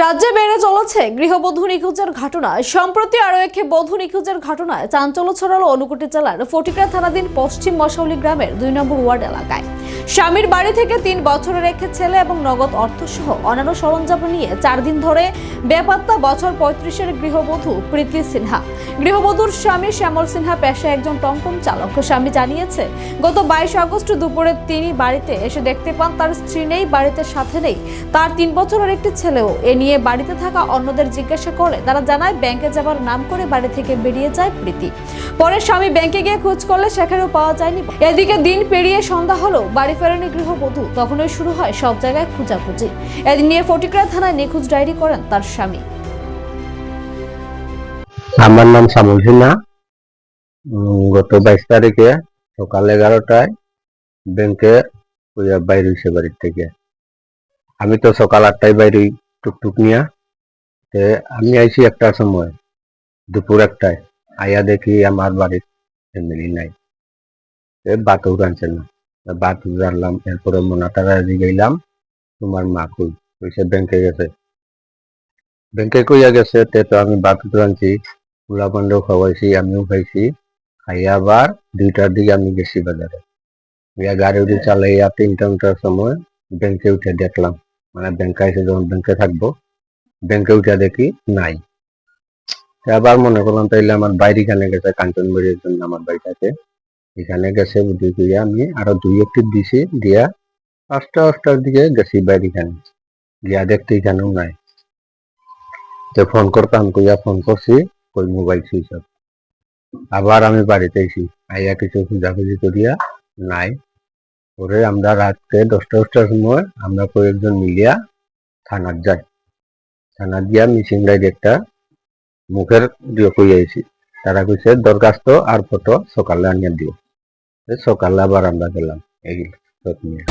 রাজ্যে বেড়ে চলেছে গৃহবধূ নিখোঁজের ঘটনা। সম্প্রতি আরও একটি বধূ নিখোঁজের ঘটনায় চাঞ্চল্য ছড়ালো অনুকুটি জেলার ফটিকরা থানাধীন পশ্চিম মশাউলি গ্রামের দুই নম্বর ওয়ার্ড এলাকায়। স্বামীর বাড়ি থেকে তিন বছরের একটি ছেলে এবং নগদ অর্থসহ অন্যান্য সরঞ্জাম নিয়ে চার দিন ধরে বেপাত্তা বছর পঁয়ত্রিশের গৃহবধূ প্রীতি সিনহা। গৃহবধূর স্বামী শ্যামল সিনহা পেশায় একজন টমটম চালক। স্বামী জানিয়েছে, গত বাইশ আগস্ট দুপুরে তিনি বাড়িতে এসে দেখতে পান, তার স্ত্রী নেই, বাড়িতে সাথে নেই। তার তিন বছরের একটি ছেলেও এ নিয়ে বাড়িতে থাকা অন্যদের জিজ্ঞাসা করে তারা জানায় ব্যাংকে যাবার নাম করে বাড়ি থেকে বেরিয়ে যায় প্রীতি। পরে স্বামী ব্যাংকে গিয়ে খোঁজ করলে সেখানেও পাওয়া যায়নি। এদিকে দিন পেরিয়ে সন্ধ্যা হলো, বাড়ি ফেরেনি গৃহবধূ তখনই শুরু হয় সব জায়গায় খোঁজাখুঁজি। এদিন নিয়ে ফটিকরা থানায় নিখোঁজ ডায়েরি করেন তার স্বামী। আমার নাম শ্যামল সিনহা। গত বাইশ তারিখে সকাল এগারোটায় ব্যাংকে বাইরে হয়েছে বাড়ির থেকে। আমি তো সকাল আটটায় বাইরে টুকটুক নিয়া, তে আমি আইছি একটা সময়, দুপুর একটায়। আইয়া দেখি আমার বাড়ির ফ্যামিলি নাই। তে বাত উড়ানছে না। বাত উড়ানলাম এরপরে মোনাটারা গেলাম, তোমার মা কই? কইছে ব্যাংকে গেছে। ব্যাংকে কইয়া গেছে, তে তো আমি বাত উড়ানছি পোলা পান্ডেও খাওয়াইছি, আমিও খাইছি। খাইয়া আবার দুইটার দিকে আমি গেছি বাজারে। গাড়ি চালাইয়া তিনটা সময় ব্যাংকে উঠে দেখলাম। মানে ব্যাংকে এসে যখন ব্যাংকে থাকব ব্যাংকে উঠে দেখি নাই। আবার মনে করলাম তাইলে আমার বাইরে খানে গেছে কাঞ্চনবাড়ির জন্য আমার বাড়িটাতে। এখানে গেছে বুদ্ধি করিয়া আমি আরও দুই একটি দিছি দিয়া পাঁচটা পাঁচটার দিকে গেছি বাইরে খানে গিয়া দেখতে এখানেও নাই। তো ফোন করতাম, কইয়া ফোন করছি, কই মোবাইল সুইচ আবার আমি বাড়িতে এসি আইয়া কিছু খোঁজাখুঁজি করিয়া নাই। পরে আমরা রাত্রে দশটা, দশটার সময় আমরা কয়েকজন মিলিয়া থানার যাই। থানার গিয়া মিসিং রাইড একটা মুখের দিয়ে কই আইছি। তারা কইছে, দরখাস্ত আর ফটো সকালে আনিয়া দিও। সকালে আবার আমরা গেলাম। এই নিয়ে।